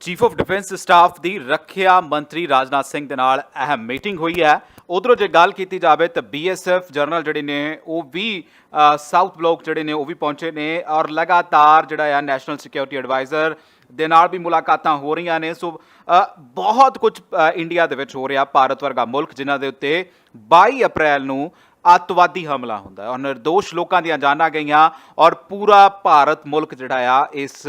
Chief of defence staff ਦੀ ਰੱਖਿਆ ਮੰਤਰੀ ਰਾਜਨਾਥ ਸਿੰਘ ਦੇ ਨਾਲ ਅਹਿਮ ਮੀਟਿੰਗ ਹੋਈ ਹੈ। ਉਧਰੋਂ ਜੇ ਗੱਲ ਕੀਤੀ ਜਾਵੇ ਤਾਂ ਬੀਐਸਐਫ ਜਨਰਲ ਜਿਹੜੇ ਨੇ, ਉਹ ਵੀ ਸਾਊਥ ਬਲਾਕ ਜਿਹੜੇ ਨੇ, ਉਹ ਵੀ ਪਹੁੰਚੇ ਨੇ ਔਰ ਲਗਾਤਾਰ ਜਿਹੜਾ ਆ ਨੈਸ਼ਨਲ ਸਿਕਿਉਰਿਟੀ ਐਡਵਾਈਜ਼ਰ ਦੇ ਨਾਲ ਵੀ ਮੁਲਾਕਾਤਾਂ ਹੋ ਰਹੀਆਂ ਨੇ। ਸੋ ਬਹੁਤ ਕੁਝ ਇੰਡੀਆ ਦੇ ਵਿੱਚ ਹੋ ਰਿਹਾ, ਭਾਰਤ ਵਰਗਾ ਮੁਲਕ ਜਿਨ੍ਹਾਂ ਦੇ ਉੱਤੇ 22 ਅਪ੍ਰੈਲ ਨੂੰ ਅੱਤਵਾਦੀ ਹਮਲਾ ਹੁੰਦਾ ਹੈ। ਔਰ ਨਿਰਦੋਸ਼ ਲੋਕਾਂ ਦੀਆਂ ਜਾਨਾਂ ਗਈਆਂ ਔਰ ਪੂਰਾ ਭਾਰਤ ਮੁਲਕ ਜਿਹੜਾ ਆ, ਇਸ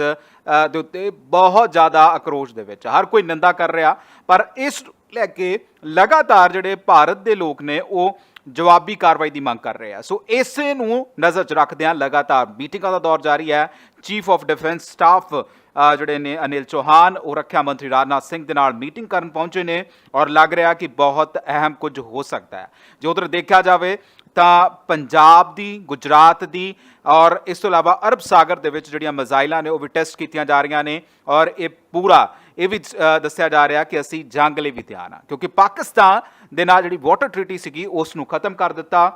ਦੇ ਉੱਤੇ ਬਹੁਤ ਜ਼ਿਆਦਾ ਅਕਰੋਸ਼ ਦੇ ਵਿੱਚ ਹਰ ਕੋਈ ਨਿੰਦਾ ਕਰ ਰਿਹਾ, ਪਰ ਇਸ ਲੈ ਕੇ ਲਗਾਤਾਰ ਜਿਹੜੇ ਭਾਰਤ ਦੇ ਲੋਕ ਨੇ, ਉਹ ਜਵਾਬੀ ਕਾਰਵਾਈ ਦੀ ਮੰਗ ਕਰ ਰਹੇ ਆ। ਸੋ ਇਸੇ ਨੂੰ ਨਜ਼ਰ 'ਚ ਰੱਖਦਿਆਂ ਲਗਾਤਾਰ ਮੀਟਿੰਗਾਂ ਦਾ ਦੌਰ ਜਾਰੀ ਹੈ। ਚੀਫ ਆਫ ਡਿਫੈਂਸ ਸਟਾਫ ਜਿਹੜੇ ਨੇ ਅਨਿਲ ਚੌਹਾਨ, ਉਹ ਰੱਖਿਆ ਮੰਤਰੀ ਰਾਜਨਾਥ ਸਿੰਘ ਦੇ ਨਾਲ ਮੀਟਿੰਗ ਕਰਨ ਪਹੁੰਚੇ ਨੇ ਔਰ ਲੱਗ ਰਿਹਾ ਕਿ ਬਹੁਤ ਅਹਿਮ ਕੁਝ ਹੋ ਸਕਦਾ ਹੈ। ਜੇ ਉਧਰ ਦੇਖਿਆ ਜਾਵੇ ਤਾਂ ਪੰਜਾਬ ਦੀ, ਗੁਜਰਾਤ ਦੀ ਔਰ ਇਸ ਤੋਂ ਇਲਾਵਾ ਅਰਬ ਸਾਗਰ ਦੇ ਵਿੱਚ ਜਿਹੜੀਆਂ ਮਿਜ਼ਾਈਲਾਂ ਨੇ, ਉਹ ਵੀ ਟੈਸਟ ਕੀਤੀਆਂ ਜਾ ਰਹੀਆਂ ਨੇ ਔਰ ਇਹ ਪੂਰਾ, ਇਹ ਵੀ ਦੱਸਿਆ ਜਾ ਰਿਹਾ ਕਿ ਅਸੀਂ ਜੰਗ ਲਈ ਵੀ ਤਿਆਰ ਹਾਂ। ਕਿਉਂਕਿ ਪਾਕਿਸਤਾਨ ਦੇ ਨਾਲ ਜਿਹੜੀ ਵਾਟਰ ਟ੍ਰੀਟੀ ਸੀਗੀ, ਉਸ ਨੂੰ ਖਤਮ ਕਰ ਦਿੱਤਾ।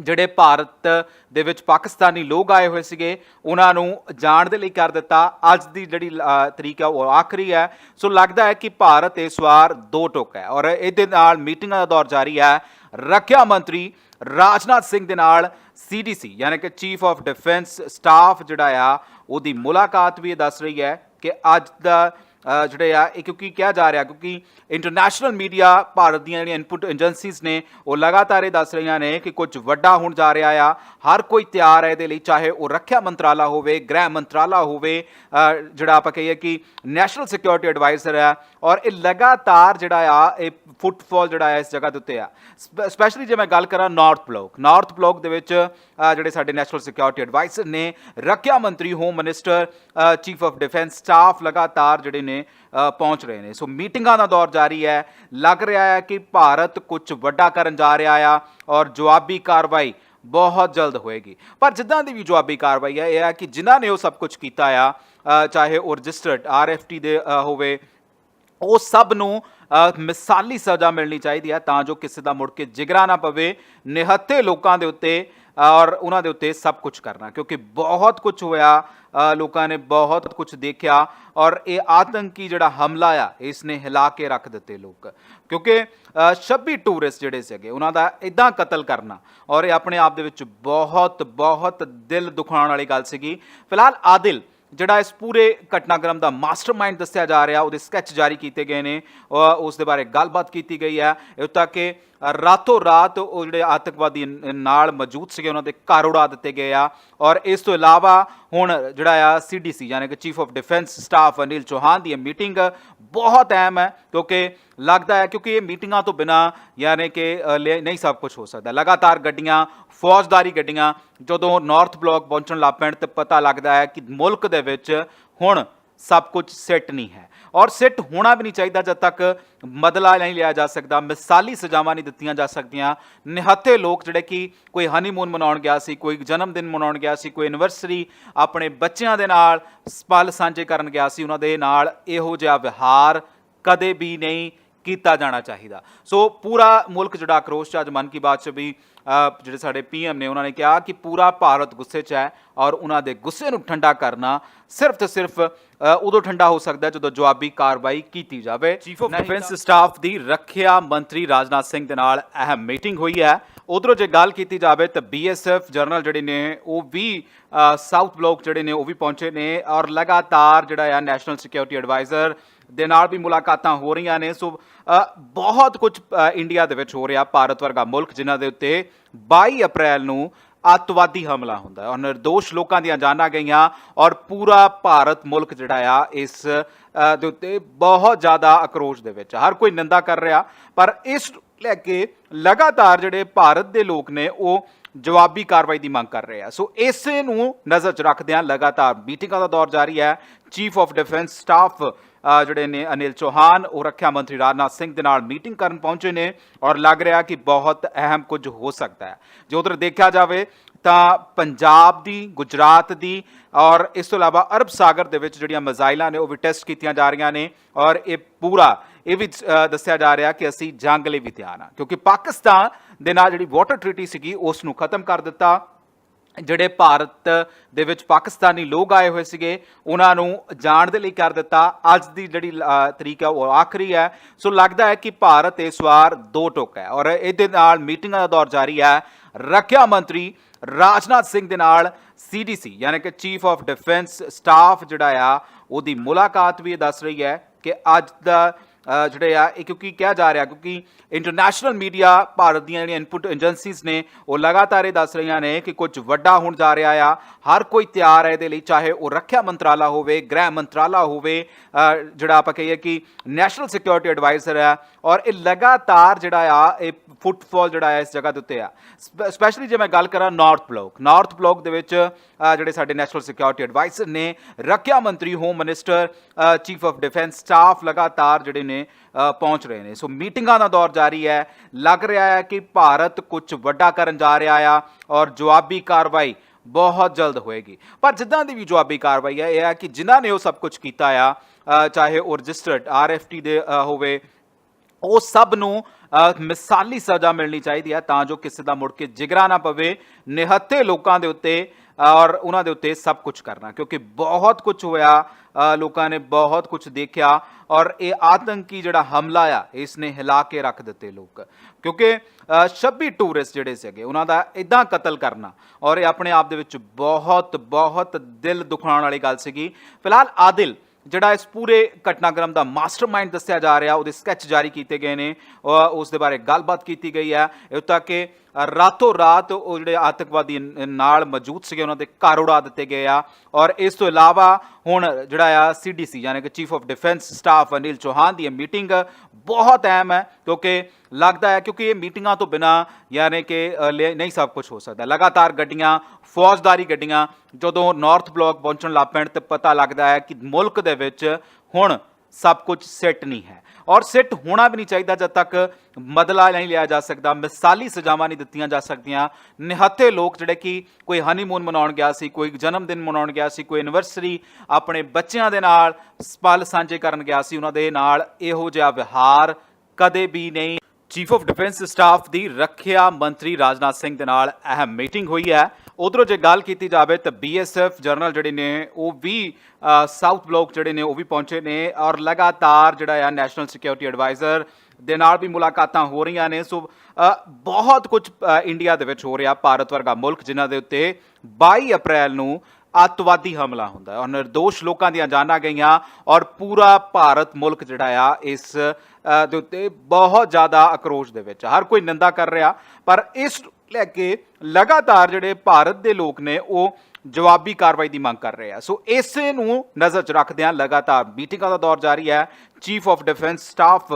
ਜਿਹੜੇ ਭਾਰਤ ਦੇ ਵਿੱਚ ਪਾਕਿਸਤਾਨੀ ਲੋਕ ਆਏ ਹੋਏ ਸੀਗੇ, ਉਹਨਾਂ ਨੂੰ ਜਾਣ ਦੇ ਲਈ ਕਰ ਦਿੱਤਾ। ਅੱਜ ਦੀ ਜਿਹੜੀ ਤਰੀਕ ਹੈ ਉਹ ਆਖਰੀ ਹੈ। ਸੋ ਲੱਗਦਾ ਹੈ ਕਿ ਭਾਰਤ ਇਸ ਵਾਰ ਦੋ ਟੁਕ ਹੈ ਔਰ ਇਹਦੇ ਨਾਲ ਮੀਟਿੰਗਾਂ ਦਾ ਦੌਰ ਜਾਰੀ ਹੈ। ਰੱਖਿਆ ਮੰਤਰੀ ਰਾਜਨਾਥ ਸਿੰਘ ਦੇ ਨਾਲ ਸੀਡੀਸੀ ਯਾਨੀ ਕਿ ਚੀਫ ਆਫ ਡਿਫੈਂਸ ਸਟਾਫ ਜਿਹੜਾ ਆ, ਉਹਦੀ ਮੁਲਾਕਾਤ ਵੀ ਇਹ ਦੱਸ ਰਹੀ ਹੈ ਕਿ ਅੱਜ ਦਾ ਜਿਹੜੇ ਆ, ਇਹ ਕਿਉਂਕਿ ਕਿਹਾ ਜਾ ਰਿਹਾ, ਕਿਉਂਕਿ ਇੰਟਰਨੈਸ਼ਨਲ ਮੀਡੀਆ ਭਾਰਤ ਦੀਆਂ ਜਿਹੜੀਆਂ ਇਨਪੁਟ ਏਜੰਸੀਜ਼ ਨੇ, ਉਹ ਲਗਾਤਾਰ ਇਹ ਦੱਸ ਰਹੀਆਂ ਨੇ ਕਿ ਕੁਝ ਵੱਡਾ ਹੋਣ ਜਾ ਰਿਹਾ ਆ। ਹਰ ਕੋਈ ਤਿਆਰ ਹੈ ਇਹਦੇ ਲਈ, ਚਾਹੇ ਉਹ ਰੱਖਿਆ ਮੰਤਰਾਲਾ ਹੋਵੇ, ਗ੍ਰਹਿ ਮੰਤਰਾਲਾ ਹੋਵੇ ਜਿਹੜਾ ਆਪਾਂ ਕਹੀਏ ਕਿ ਨੈਸ਼ਨਲ ਸਿਕਿਉਰਿਟੀ ਐਡਵਾਈਜ਼ਰ ਹੈ ਔਰ ਇਹ ਲਗਾਤਾਰ ਜਿਹੜਾ ਆ, ਇਹ ਫੁੱਟਫਾਲ ਜਿਹੜਾ ਆ ਇਸ ਜਗ੍ਹਾ ਦੇ ਉੱਤੇ ਆ। ਸਪੈਸ਼ਲੀ ਜੇ ਮੈਂ ਗੱਲ ਕਰਾਂ ਨਾਰਥ ਬਲਾਕ ਨਾਰਥ ਬਲਾਕ ਦੇ ਵਿੱਚ ਜਿਹੜੇ ਸਾਡੇ ਨੈਸ਼ਨਲ ਸਿਕਿਉਰਿਟੀ ਐਡਵਾਈਜ਼ਰ ਨੇ ਰੱਖਿਆ ਮੰਤਰੀ, home minister chief of defence staff ਲਗਾਤਾਰ ਜਿਹੜੇ ਨੇ ਪਹੁੰਚ ਰਹੇ ਨੇ। ਸੋ ਮੀਟਿੰਗਾਂ ਦਾ ਦੌਰ ਜਾਰੀ ਹੈ। ਲੱਗ ਰਿਹਾ ਹੈ ਕਿ ਭਾਰਤ ਕੁਝ ਵੱਡਾ ਕਰਨ ਜਾ ਰਿਹਾ ਆ ਔਰ ਜਵਾਬੀ ਕਾਰਵਾਈ ਬਹੁਤ ਜਲਦ ਹੋਏਗੀ। ਪਰ ਜਿੱਦਾਂ ਦੀ ਵੀ ਜਵਾਬੀ ਕਾਰਵਾਈ ਹੈ, ਇਹ ਹੈ ਕਿ ਜਿਨ੍ਹਾਂ ਨੇ ਉਹ ਸਭ ਕੁਝ ਕੀਤਾ ਆ ਚਾਹੇ ਉਹ ਰਜਿਸਟਰਡ ਆਰਐਫਟੀ ਦੇ ਹੋਵੇ, ਉਹ ਸਭ ਨੂੰ ਮਿਸਾਲੀ ਸਜ਼ਾ ਮਿਲਣੀ ਚਾਹੀਦੀ ਹੈ ਤਾਂ ਜੋ ਕਿਸੇ ਦਾ ਮੁੜ ਕੇ ਜਿਗਰਾ ਨਾ ਪਵੇ। ਨਿਹੱਥੇ ਲੋਕਾਂ ਦੇ ਉੱਤੇ ਔਰ ਉਹਨਾਂ ਦੇ ਉੱਤੇ ਸਭ ਕੁਝ ਕਰਨਾ ਕਿਉਂਕਿ ਬਹੁਤ ਕੁਝ ਹੋਇਆ ਲੋਕਾਂ ਨੇ ਬਹੁਤ ਕੁਝ ਦੇਖਿਆ ਔਰ ਇਹ ਆਤੰਕੀ ਜਿਹੜਾ ਹਮਲਾ ਆ ਇਸ ਨੇ ਹਿਲਾ ਕੇ ਰੱਖ ਦਿੱਤੇ ਲੋਕ। ਕਿਉਂਕਿ ਅ, 26 ਟੂਰਿਸਟ ਜਿਹੜੇ ਸੀਗੇ ਉਹਨਾਂ ਦਾ ਇਦਾਂ ਕਤਲ ਕਰਨਾ ਔਰ ਇਹ ਆਪਣੇ ਆਪ ਦੇ ਵਿੱਚ ਬਹੁਤ ਬਹੁਤ ਦਿਲ ਦੁਖਾਉਣ ਵਾਲੀ ਗੱਲ ਸੀਗੀ। ਫਿਲਹਾਲ ਆਦਿਲ ਜਿਹੜਾ ਇਸ ਪੂਰੇ ਘਟਨਾਕ੍ਰਮ ਦਾ ਮਾਸਟਰਮਾਈਂਡ ਦੱਸਿਆ ਜਾ ਰਿਹਾ ਉਹਦੇ ਸਕੈਚ ਜਾਰੀ ਕੀਤੇ ਗਏ ਨੇ ਉਸ ਦੇ ਬਾਰੇ ਗੱਲਬਾਤ ਕੀਤੀ ਗਈ ਹੈ। ਇੱਥੋਂ ਤੱਕ ਕਿ ਰਾਤੋਂ ਰਾਤ ਉਹ ਜਿਹੜੇ ਆਤੰਕਵਾਦੀ ਨਾਲ ਮੌਜੂਦ ਸੀਗੇ ਉਹਨਾਂ ਦੇ ਘਰ ਉਡਾ ਦਿੱਤੇ ਗਏ ਆ। ਔਰ ਇਸ ਤੋਂ ਇਲਾਵਾ ਹੁਣ ਜਿਹੜਾ ਆ ਸੀਡੀਸੀ ਯਾਨੀ ਕਿ chief of defence staff Anil Chauhan ਦੀ ਇਹ ਮੀਟਿੰਗ ਬਹੁਤ ਅਹਿਮ ਹੈ ਕਿਉਂਕਿ ਲੱਗਦਾ ਹੈ ਕਿਉਂਕਿ ਇਹ ਮੀਟਿੰਗਾਂ ਤੋਂ ਬਿਨਾ ਯਾਨੀ ਕਿ ਅ, ਨਹੀਂ ਸਭ ਕੁਝ ਹੋ ਸਕਦਾ। ਲਗਾਤਾਰ ਗੱਡੀਆਂ ਫੌਜਦਾਰੀ ਗੱਡੀਆਂ ਜਦੋਂ ਨਾਰਥ ਬਲਾਕ ਪਹੁੰਚਣ ਲੱਗ ਪੈਣ ਤੇ ਪਤਾ ਲੱਗਦਾ ਹੈ ਕਿ ਮੁਲਕ ਦੇ ਵਿੱਚ ਹੁਣ ਸਭ ਕੁਝ ਸੈੱਟ ਨਹੀਂ ਹੈ। ਔਰ ਸੈੱਟ ਹੋਣਾ ਵੀ ਨਹੀਂ ਚਾਹੀਦਾ ਜਦ ਤੱਕ ਬਦਲਾ ਨਹੀਂ ਲਿਆ ਜਾ ਸਕਦਾ, ਮਿਸਾਲੀ ਸਜ਼ਾਵਾਂ ਨਹੀਂ ਦਿੱਤੀਆਂ ਜਾ ਸਕਦੀਆਂ। ਨਿਹੱਥੇ ਲੋਕ ਜਿਹੜੇ ਕਿ ਕੋਈ ਹਨੀਮੂਨ ਮਨਾਉਣ ਗਿਆ ਸੀ, ਕੋਈ ਜਨਮ ਦਿਨ ਮਨਾਉਣ ਗਿਆ ਸੀ, ਕੋਈ ਐਨਵਰਸਰੀ ਆਪਣੇ ਬੱਚਿਆਂ ਦੇ ਨਾਲ ਪਲ ਸਾਂਝੇ ਕਰਨ ਗਿਆ ਸੀ, ਉਹਨਾਂ ਦੇ ਨਾਲ ਇਹੋ ਜਿਹਾ ਵਿਹਾਰ ਕਦੇ ਵੀ ਨਹੀਂ ਕੀਤਾ ਜਾਣਾ ਚਾਹੀਦਾ। ਸੋ ਪੂਰਾ ਮੁਲਕ ਜਿਹੜਾ ਆਕਰੋਸ਼ 'ਚ ਅੱਜ ਮਨ ਕੀ ਬਾਤ 'ਚ ਵੀ ਜਿਹੜੇ ਸਾਡੇ ਪੀਐਮ ਨੇ ਉਹਨਾਂ ਨੇ ਕਿਹਾ ਕਿ ਪੂਰਾ ਭਾਰਤ ਗੁੱਸੇ 'ਚ ਹੈ ਔਰ ਉਹਨਾਂ ਦੇ ਗੁੱਸੇ ਨੂੰ ਠੰਡਾ ਕਰਨਾ ਸਿਰਫ ਤੇ ਸਿਰਫ ਉਦੋਂ ਠੰਡਾ ਹੋ ਸਕਦਾ ਹੈ ਜਦੋਂ ਜਵਾਬੀ ਕਾਰਵਾਈ ਕੀਤੀ ਜਾਵੇ। ਚੀਫ ਆਫ ਡਿਫੈਂਸ ਸਟਾਫ ਦੀ ਰੱਖਿਆ ਮੰਤਰੀ ਰਾਜਨਾਥ ਸਿੰਘ ਦੇ ਨਾਲ ਅਹਿਮ ਮੀਟਿੰਗ ਹੋਈ ਹੈ। ਉਧਰੋਂ ਜੇ ਗੱਲ ਕੀਤੀ ਜਾਵੇ ਤਾਂ ਬੀਐਸਐਫ ਜਨਰਲ ਜਿਹੜੇ ਨੇ ਉਹ ਵੀ ਸਾਊਥ ਬਲਾਕ ਜਿਹੜੇ ਨੇ ਉਹ ਵੀ ਪਹੁੰਚੇ ਨੇ ਔਰ ਲਗਾਤਾਰ ਜਿਹੜਾ ਆ ਨੈਸ਼ਨਲ ਸਿਕਿਉਰਿਟੀ ਐਡਵਾਈਜ਼ਰ ਦੇ ਨਾਲ ਵੀ ਮੁਲਾਕਾਤਾਂ ਹੋ ਰਹੀਆਂ ਨੇ। ਸੋ ਬਹੁਤ ਕੁਝ ਇੰਡੀਆ ਦੇ ਵਿੱਚ ਹੋ ਰਿਹਾ, ਭਾਰਤ ਵਰਗਾ ਮੁਲਕ, ਜਿਨ੍ਹਾਂ ਦੇ ਉੱਤੇ 22 ਅਪ੍ਰੈਲ ਨੂੰ ਅੱਤਵਾਦੀ ਹਮਲਾ ਹੁੰਦਾ ਹੈ। ਔਰ ਨਿਰਦੋਸ਼ ਲੋਕਾਂ ਦੀਆਂ ਜਾਨਾਂ ਗਈਆਂ ਔਰ ਪੂਰਾ ਭਾਰਤ ਮੁਲਕ ਜਿਹੜਾ ਆ, ਇਸ ਦੇ ਉੱਤੇ ਬਹੁਤ ਜ਼ਿਆਦਾ ਅਕਰੋਸ਼ ਦੇ ਵਿੱਚ ਹਰ ਕੋਈ ਨਿੰਦਾ ਕਰ ਰਿਹਾ, ਪਰ ਇਸ ਲੈ ਕੇ ਲਗਾਤਾਰ ਜਿਹੜੇ ਭਾਰਤ ਦੇ ਲੋਕ ਨੇ, ਉਹ ਜਵਾਬੀ ਕਾਰਵਾਈ ਦੀ ਮੰਗ ਕਰ ਰਹੇ ਆ। ਸੋ ਇਸੇ ਨੂੰ ਨਜ਼ਰ 'ਚ ਰੱਖਦਿਆਂ ਲਗਾਤਾਰ ਮੀਟਿੰਗਾਂ ਦਾ ਦੌਰ ਜਾਰੀ ਹੈ। ਚੀਫ ਆਫ ਡਿਫੈਂਸ ਸਟਾਫ ਜਿਹੜੇ ਨੇ ਅਨਿਲ ਚੌਹਾਨ, ਉਹ ਰੱਖਿਆ ਮੰਤਰੀ ਰਾਜਨਾਥ ਸਿੰਘ ਦੇ ਨਾਲ ਮੀਟਿੰਗ ਕਰਨ ਪਹੁੰਚੇ ਨੇ ਔਰ ਲੱਗ ਰਿਹਾ ਕਿ ਬਹੁਤ ਅਹਿਮ ਕੁਝ ਹੋ ਸਕਦਾ ਹੈ। ਜੇ ਉਧਰ ਦੇਖਿਆ ਜਾਵੇ ਤਾਂ ਪੰਜਾਬ ਦੀ, ਗੁਜਰਾਤ ਦੀ ਔਰ ਇਸ ਤੋਂ ਇਲਾਵਾ ਅਰਬ ਸਾਗਰ ਦੇ ਵਿੱਚ ਜਿਹੜੀਆਂ ਮਿਜ਼ਾਈਲਾਂ ਨੇ, ਉਹ ਵੀ ਟੈਸਟ ਕੀਤੀਆਂ ਜਾ ਰਹੀਆਂ ਨੇ ਔਰ ਇਹ ਪੂਰਾ, ਇਹ ਵੀ ਦੱਸਿਆ ਜਾ ਰਿਹਾ ਕਿ ਅਸੀਂ ਜੰਗ ਲਈ ਵੀ ਤਿਆਰ ਹਾਂ। ਕਿਉਂਕਿ ਪਾਕਿਸਤਾਨ ਦੇ ਨਾਲ ਜਿਹੜੀ ਵਾਟਰ ਟ੍ਰੀਟੀ ਸੀਗੀ ਉਸ ਨੂੰ ਖਤਮ ਕਰ ਦਿੱਤਾ। ਜਿਹੜੇ ਭਾਰਤ ਦੇ ਵਿੱਚ ਪਾਕਿਸਤਾਨੀ ਲੋਕ ਆਏ ਹੋਏ ਸੀਗੇ, ਉਹਨਾਂ ਨੂੰ ਜਾਣ ਦੇ ਲਈ ਕਰ ਦਿੱਤਾ। ਅੱਜ ਦੀ ਜਿਹੜੀ ਤਰੀਕ ਹੈ ਉਹ ਆਖਰੀ ਹੈ। ਸੋ ਲੱਗਦਾ ਹੈ ਕਿ ਭਾਰਤ ਇਸ ਵਾਰ ਦੋ ਟੁਕ ਹੈ ਔਰ ਇਹਦੇ ਨਾਲ ਮੀਟਿੰਗਾਂ ਦਾ ਦੌਰ ਜਾਰੀ ਹੈ। ਰੱਖਿਆ ਮੰਤਰੀ ਰਾਜਨਾਥ ਸਿੰਘ ਦੇ ਨਾਲ ਸੀਡੀਸੀ ਯਾਨੀ ਕਿ ਚੀਫ ਆਫ ਡਿਫੈਂਸ ਸਟਾਫ ਜਿਹੜਾ ਆ, ਉਹਦੀ ਮੁਲਾਕਾਤ ਵੀ ਇਹ ਦੱਸ ਰਹੀ ਹੈ ਕਿ ਅੱਜ ਦਾ ਜਿਹੜੇ ਆ, ਇਹ ਕਿਉਂਕਿ ਕਿਹਾ ਜਾ ਰਿਹਾ, ਕਿਉਂਕਿ ਇੰਟਰਨੈਸ਼ਨਲ ਮੀਡੀਆ ਭਾਰਤ ਦੀਆਂ ਜਿਹੜੀਆਂ ਇਨਪੁਟ ਏਜੰਸੀਜ਼ ਨੇ, ਉਹ ਲਗਾਤਾਰ ਇਹ ਦੱਸ ਰਹੀਆਂ ਨੇ ਕਿ ਕੁਝ ਵੱਡਾ ਹੋਣ ਜਾ ਰਿਹਾ ਆ। ਹਰ ਕੋਈ ਤਿਆਰ ਹੈ ਇਹਦੇ ਲਈ, ਚਾਹੇ ਉਹ ਰੱਖਿਆ ਮੰਤਰਾਲਾ ਹੋਵੇ, ਗ੍ਰਹਿ ਮੰਤਰਾਲਾ ਹੋਵੇ ਜਿਹੜਾ ਆਪਾਂ ਕਹੀਏ ਕਿ ਨੈਸ਼ਨਲ ਸਿਕਿਉਰਿਟੀ ਐਡਵਾਈਜ਼ਰ ਹੈ ਔਰ ਇਹ ਲਗਾਤਾਰ ਜਿਹੜਾ ਆ, ਇਹ ਫੁੱਟਫਾਲ ਜਿਹੜਾ ਆ ਇਸ ਜਗ੍ਹਾ ਦੇ ਉੱਤੇ ਆ। ਸਪੈਸ਼ਲੀ ਜੇ ਮੈਂ ਗੱਲ ਕਰਾਂ ਨਾਰਥ ਬਲਾਕ ਨਾਰਥ ਬਲਾਕ ਦੇ ਵਿੱਚ ਜਿਹੜੇ ਸਾਡੇ ਨੈਸ਼ਨਲ ਸਿਕਿਉਰਿਟੀ ਐਡਵਾਈਜ਼ਰ ਨੇ, ਰੱਖਿਆ ਮੰਤਰੀ home minister chief of defence staff ਲਗਾਤਾਰ ਜਿਹੜੇ ਨੇ ਅ, ਪਹੁੰਚ ਰਹੇ ਨੇ। ਸੋ ਮੀਟਿੰਗਾਂ ਦਾ ਦੌਰ ਜਾਰੀ ਹੈ। ਲੱਗ ਰਿਹਾ ਹੈ ਕਿ ਭਾਰਤ ਕੁਝ ਵੱਡਾ ਕਰਨ ਜਾ ਰਿਹਾ ਆ ਔਰ ਜਵਾਬੀ ਕਾਰਵਾਈ ਬਹੁਤ ਜਲਦ ਹੋਏਗੀ। ਪਰ ਜਿੱਦਾਂ ਦੀ ਵੀ ਜਵਾਬੀ ਕਾਰਵਾਈ ਹੈ ਇਹ ਹੈ ਕਿ ਜਿਨ੍ਹਾਂ ਨੇ ਉਹ ਸਭ ਕੁਝ ਕੀਤਾ ਆ ਚਾਹੇ ਉਹ ਰਜਿਸਟਰਡ ਆਰਐਫਟੀ ਦੇ ਹੋਵੇ ਉਹ ਸਭ ਨੂੰ ਅ, ਮਿਸਾਲੀ ਸਜ਼ਾ ਮਿਲਣੀ ਚਾਹੀਦੀ ਹੈ ਤਾਂ ਜੋ ਕਿਸੇ ਦਾ ਮੁੜ ਕੇ ਜਿਗਰਾ ਨਾ ਪਵੇ। ਨਿਹੱਥੇ ਲੋਕਾਂ ਦੇ ਉੱਤੇ ਔਰ ਉਹਨਾਂ ਦੇ ਉੱਤੇ ਸਭ ਕੁਝ ਕਰਨਾ ਕਿਉਂਕਿ ਬਹੁਤ ਕੁਝ ਹੋਇਆ ਲੋਕਾਂ ਨੇ ਬਹੁਤ ਕੁਝ ਦੇਖਿਆ ਔਰ ਇਹ ਆਤੰਕੀ ਜਿਹੜਾ ਹਮਲਾ ਆ ਇਸ ਨੇ ਹਿਲਾ ਕੇ ਰੱਖ ਦਿੱਤੇ ਲੋਕ। ਕਿਉਂਕਿ ਅ, 26 ਟੂਰਿਸਟ ਜਿਹੜੇ ਸੀਗੇ ਉਹਨਾਂ ਦਾ ਇਦਾਂ ਕਤਲ ਕਰਨਾ ਔਰ ਇਹ ਆਪਣੇ ਆਪ ਦੇ ਵਿੱਚ ਬਹੁਤ ਬਹੁਤ ਦਿਲ ਦੁਖਾਉਣ ਵਾਲੀ ਗੱਲ ਸੀਗੀ। ਫਿਲਹਾਲ ਆਦਿਲ ਜਿਹੜਾ ਇਸ ਪੂਰੇ ਘਟਨਾਕ੍ਰਮ ਦਾ ਮਾਸਟਰਮਾਈਂਡ ਦੱਸਿਆ ਜਾ ਰਿਹਾ ਉਹਦੇ ਸਕੈਚ ਜਾਰੀ ਕੀਤੇ ਗਏ ਨੇ ਉਸ ਦੇ ਬਾਰੇ ਗੱਲਬਾਤ ਕੀਤੀ ਗਈ ਹੈ। ਇਹ ਤੱਕ ਕਿ ਰਾਤੋਂ ਰਾਤ ਉਹ ਜਿਹੜੇ ਆਤੰਕਵਾਦੀ ਨਾਲ ਮੌਜੂਦ ਸੀਗੇ ਉਹਨਾਂ ਦੇ ਘਰ ਉਡਾ ਦਿੱਤੇ ਗਏ ਆ। ਔਰ ਇਸ ਤੋਂ ਇਲਾਵਾ ਹੁਣ ਜਿਹੜਾ ਆ ਸੀਡੀਸੀ ਯਾਨੀ ਕਿ chief of defence staff Anil Chauhan ਦੀ ਇਹ ਮੀਟਿੰਗ ਬਹੁਤ ਅਹਿਮ ਹੈ ਕਿਉਂਕਿ ਲੱਗਦਾ ਹੈ ਕਿਉਂਕਿ ਇਹ ਮੀਟਿੰਗਾਂ ਤੋਂ ਬਿਨਾ ਯਾਨੀ ਕਿ ਅ, ਨਹੀਂ ਸਭ ਕੁਝ ਹੋ ਸਕਦਾ। ਲਗਾਤਾਰ ਗੱਡੀਆਂ ਫੌਜਦਾਰੀ ਗੱਡੀਆਂ ਜਦੋਂ ਨਾਰਥ ਬਲਾਕ ਪਹੁੰਚਣ ਲੱਗ ਪੈਣ ਤੇ ਪਤਾ ਲੱਗਦਾ ਹੈ ਕਿ ਮੁਲਕ ਦੇ ਵਿੱਚ ਹੁਣ ਸਭ ਕੁਝ ਸੈੱਟ ਨਹੀਂ ਹੈ। ਔਰ ਸਿੱਟ ਹੋਣਾ ਵੀ ਨਹੀਂ ਚਾਹੀਦਾ ਜਦ ਤੱਕ ਬਦਲਾ ਨਹੀਂ ਲਿਆ ਜਾ ਸਕਦਾ, ਮਿਸਾਲੀ ਸਜ਼ਾਵਾਂ ਨਹੀਂ ਦਿੱਤੀਆਂ ਜਾ ਸਕਦੀਆਂ। ਨਿਹੱਥੇ ਲੋਕ ਜਿਹੜੇ ਕਿ ਕੋਈ ਹਨੀਮੂਨ ਮਨਾਉਣ ਗਿਆ ਸੀ, ਕੋਈ ਜਨਮ ਦਿਨ ਮਨਾਉਣ ਗਿਆ ਸੀ, ਕੋਈ ਐਨਵਰਸਰੀ ਆਪਣੇ ਬੱਚਿਆਂ ਦੇ ਨਾਲ ਪਲ ਸਾਂਝੇ ਕਰਨ ਗਿਆ ਸੀ, ਉਹਨਾਂ ਦੇ ਨਾਲ ਇਹੋ ਜਿਹਾ ਵਿਹਾਰ ਕਦੇ ਵੀ ਨਹੀਂ ਚੀਫ ਆਫ ਡਿਫੈਂਸ ਸਟਾਫ ਦੀ ਰੱਖਿਆ ਮੰਤਰੀ ਰਾਜਨਾਥ ਸਿੰਘ ਦੇ ਨਾਲ ਅਹਿਮ ਮੀਟਿੰਗ ਹੋਈ ਹੈ। ਉਧਰੋਂ ਜੇ ਗੱਲ ਕੀਤੀ ਜਾਵੇ ਤਾਂ ਬੀਐਸਐਫ ਜਨਰਲ ਜਿਹੜੇ ਨੇ, ਉਹ ਵੀ ਸਾਊਥ ਬਲਾਕ ਜਿਹੜੇ ਨੇ, ਉਹ ਵੀ ਪਹੁੰਚੇ ਨੇ ਔਰ ਲਗਾਤਾਰ ਜਿਹੜਾ ਆ ਨੈਸ਼ਨਲ ਸਿਕਿਉਰਿਟੀ ਐਡਵਾਈਜ਼ਰ ਦੇ ਨਾਲ ਵੀ ਮੁਲਾਕਾਤਾਂ ਹੋ ਰਹੀਆਂ ਨੇ। ਸੋ ਬਹੁਤ ਕੁਝ ਇੰਡੀਆ ਦੇ ਵਿੱਚ ਹੋ ਰਿਹਾ ਭਾਰਤ ਵਰਗਾ ਮੁਲਕ, ਜਿਨ੍ਹਾਂ ਦੇ ਉੱਤੇ 22 ਅਪ੍ਰੈਲ ਨੂੰ ਅੱਤਵਾਦੀ ਹਮਲਾ ਹੁੰਦਾ ਹੈ ਔਰ નિર્ਦੋਸ਼ ਲੋਕਾਂ ਦੀਆਂ ਜਾਨਾਂ ਗਈਆਂ ਔਰ ਪੂਰਾ ਭਾਰਤ ਮੁਲਕ ਜਿਹੜਾ ਆ ਇਸ ਦੇ ਉੱਤੇ ਬਹੁਤ ਜ਼ਿਆਦਾ ਅਕਰੋਸ਼ ਦੇ ਵਿੱਚ ਹਰ ਕੋਈ ਨਿੰਦਾ ਕਰ ਰਿਹਾ, ਪਰ ਇਸ ਲੈ ਕੇ ਲਗਾਤਾਰ ਜਿਹੜੇ ਭਾਰਤ ਦੇ ਲੋਕ ਨੇ ਉਹ ਜਵਾਬੀ ਕਾਰਵਾਈ ਦੀ ਮੰਗ ਕਰ ਰਹੇ ਆ। ਸੋ ਇਸੇ ਨੂੰ ਨਜ਼ਰ 'ਚ ਰੱਖਦਿਆਂ ਲਗਾਤਾਰ ਮੀਟਿੰਗਾਂ ਦਾ ਦੌਰ ਜਾਰੀ ਹੈ। ਚੀਫ ਆਫ ਡਿਫੈਂਸ ਸਟਾਫ